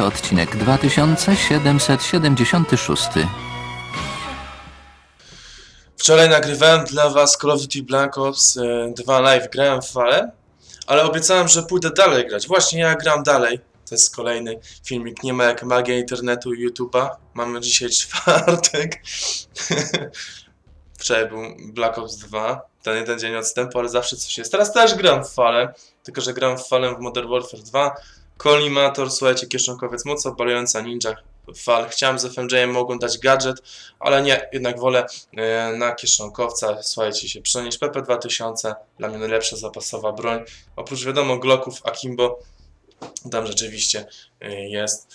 odcinek 2776. Wczoraj nagrywałem dla was Call of Duty Black Ops e, 2 Live, grałem w fale, ale obiecałem, że pójdę dalej grać. Właśnie ja gram dalej. To jest kolejny filmik, nie ma jak magia internetu i YouTube'a. Mamy dzisiaj czwartek. Wczoraj był Black Ops 2, ten jeden dzień odstępu, ale zawsze coś jest. Teraz też gram w fale, tylko że gram w falę w Modern Warfare 2. Kolimator, słuchajcie, kieszonkowiec mocno balująca ninja fal. Chciałem z FMJ-em mogłem dać gadżet, ale nie, jednak wolę e, na kieszonkowca, słuchajcie się, przenieść PP2000, dla mnie najlepsza zapasowa broń. Oprócz wiadomo Glocków, Akimbo, tam rzeczywiście e, jest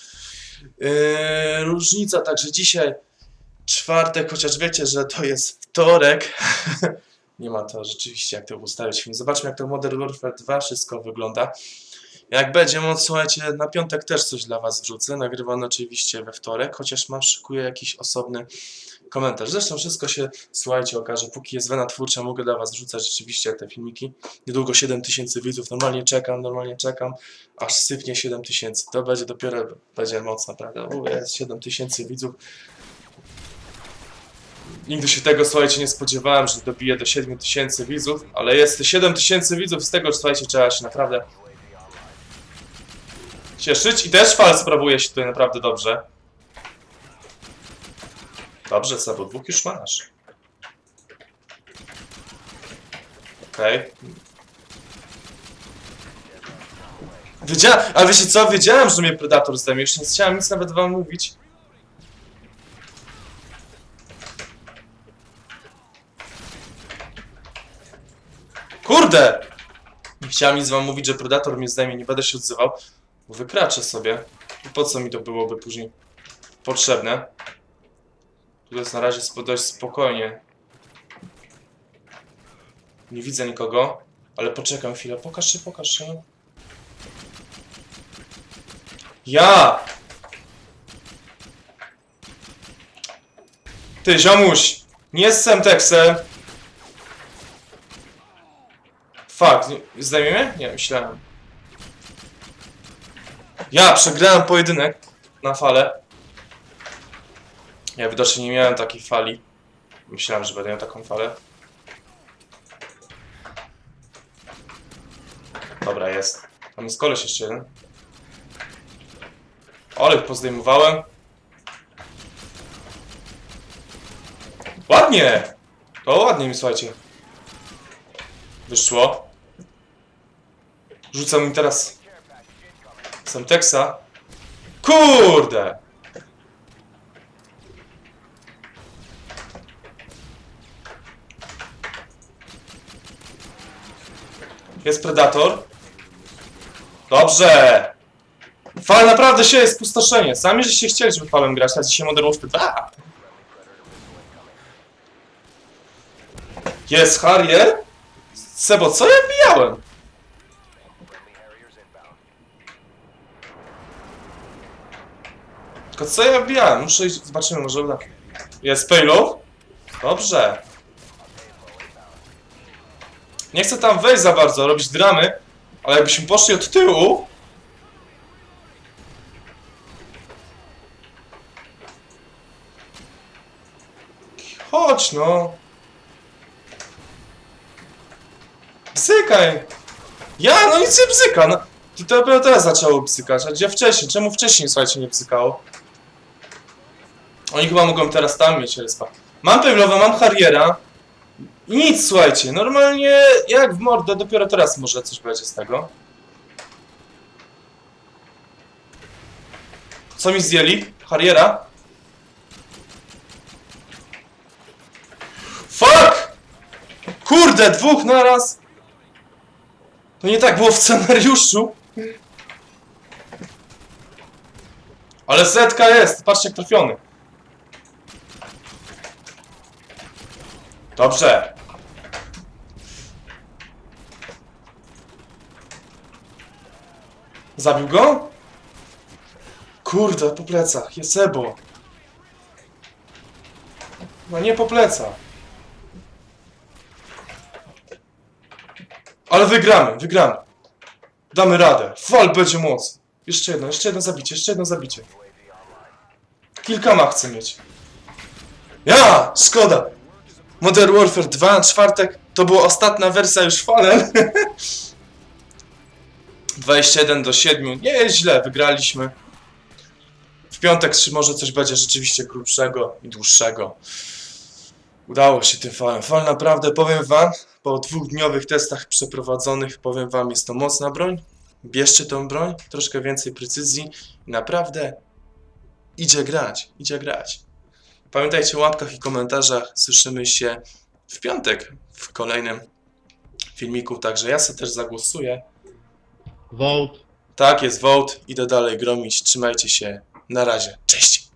e, różnica, także dzisiaj czwartek, chociaż wiecie, że to jest wtorek, nie ma to rzeczywiście jak to ustawić. Zobaczmy jak to Modern Warfare 2 wszystko wygląda. Jak będzie moc, słuchajcie, na piątek też coś dla Was wrzucę. Nagrywam oczywiście we wtorek, chociaż mam szykuję jakiś osobny komentarz. Zresztą wszystko się, słuchajcie, okaże. Póki jest wena twórcza, mogę dla Was wrzucać rzeczywiście te filmiki. Niedługo 7000 widzów. Normalnie czekam, normalnie czekam, aż sypnie 7000. To będzie dopiero, będzie moc naprawdę. U, jest 7000 widzów. Nigdy się tego, słuchajcie, nie spodziewałem, że dobiję do 7000 widzów, ale jest 7000 widzów, z tego, słuchajcie, trzeba się naprawdę cieszyć i też fal sprawuje się tutaj naprawdę dobrze. Dobrze, Sebo, dwóch już masz. Okej. Wiedziałem, ale wiecie co, wiedziałem, że mnie Predator zdejmie, już nie chciałem nic nawet wam mówić. Kurde! Nie chciałem nic wam mówić, że Predator mnie zdejmie, nie będę się odzywał. Wykraczę sobie. I po co mi to byłoby później potrzebne? Tu jest na razie dość spokojnie. Nie widzę nikogo, ale poczekam chwilę. Pokaż się, pokaż się. Ja! Ty, ziomuś! Nie z Semtexem! Fuck, nie- zdejmie mnie? Nie, myślałem. Ja przegrałem pojedynek na falę. Ja widocznie nie miałem takiej fali. Myślałem, że będę miał taką falę. Dobra, jest. Tam jest koleś jeszcze jeden. Ich pozdejmowałem. Ładnie! To ładnie mi, słuchajcie. Wyszło. Rzucam im teraz Semtexa. Kurde! Jest Predator. Dobrze! Fal naprawdę się jest pustoszenie. Sami żeście chcieli, żeby falem grać, a dzisiaj Modern Warfare 2. Jest Harrier? Sebo, co ja wbijałem? Tylko co ja wbijałem? Muszę iść, zobaczymy, może uda. Jest payload? Dobrze. Nie chcę tam wejść za bardzo, robić dramy, ale jakbyśmy poszli od tyłu... Chodź no. Bzykaj. Ja, no nic nie bzyka. No. To dopiero teraz zaczęło bzykać, a gdzie wcześniej? Czemu wcześniej, słuchajcie, nie bzykało? Oni chyba mogą teraz tam mieć respa. Mam Pawlowa, mam Harriera. Nic, słuchajcie, normalnie jak w mordę, dopiero teraz może coś będzie z tego. Co mi zdjęli? Harriera? Fuck! Kurde, dwóch naraz! To nie tak było w scenariuszu. Ale setka jest, patrzcie jak trafiony. Dobrze. Zabił go? Kurde, po plecach, jest Sebo. No nie po plecach. Ale wygramy, wygramy. Damy radę. Fal będzie moc. Jeszcze jedno, jeszcze jedno zabicie, jeszcze jedno zabicie. Kilkoma chcę mieć. Ja! Szkoda! Modern Warfare 2, czwartek, to była ostatnia wersja już falem. 21 do 7, nie jest źle, wygraliśmy. W piątek czy może coś będzie rzeczywiście grubszego i dłuższego. Udało się tym falem. Fal naprawdę, powiem wam, po dwudniowych testach przeprowadzonych, powiem wam, jest to mocna broń. Bierzcie tą broń, troszkę więcej precyzji i naprawdę idzie grać, idzie grać. Pamiętajcie o łapkach i komentarzach. Słyszymy się w piątek w kolejnym filmiku, także ja sobie też zagłosuję. Vote. Tak, jest vote, idę dalej gromić. Trzymajcie się. Na razie. Cześć!